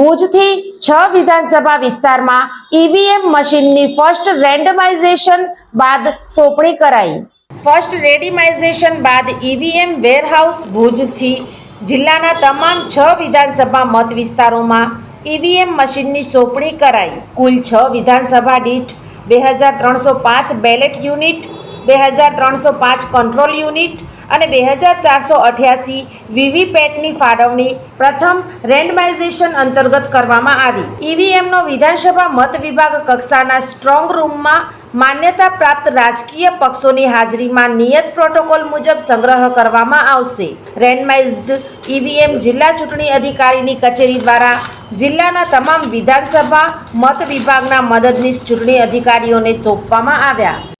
ભુજથી છ વિધાનસભા વિસ્તારમાં ઈવીએમ મશીનની ફર્સ્ટ રેન્ડમાઇઝેશન બાદ સોંપણી કરાઈ. ફર્સ્ટ રેન્ડમાઇઝેશન બાદ ઈવીએમ વેરહાઉસ ભુજથી જિલ્લાના તમામ છ વિધાનસભા મત વિસ્તારોમાં ઈવીએમ મશીનની સોંપણી કરાઈ. કુલ છ વિધાનસભા દીઠ બે હજાર ત્રણસો પાંચ બેલેટ યુનિટ બે હજાર ત્રણસો પાંચ કંટ્રોલ યુનિટ અને બે હજાર ચારસો અઠ્યાસી વીવીપેટની ફાળવણી પ્રથમ રેન્ડમાઇઝેશન અંતર્ગત કરવામાં આવી. ઈવીએમનો વિધાનસભા મત વિભાગ કક્ષાના સ્ટ્રોંગ રૂમમાં માન્યતા પ્રાપ્ત રાજકીય પક્ષોની હાજરીમાં નિયત પ્રોટોકોલ મુજબ સંગ્રહ કરવામાં આવશે. રેન્ડમાઇઝ્ડ ઈવીએમ જિલ્લા ચૂંટણી અધિકારીની કચેરી દ્વારા જિલ્લાના તમામ વિધાનસભા મત વિભાગના મદદનીશ ચૂંટણી અધિકારીઓને સોંપવામાં આવ્યા.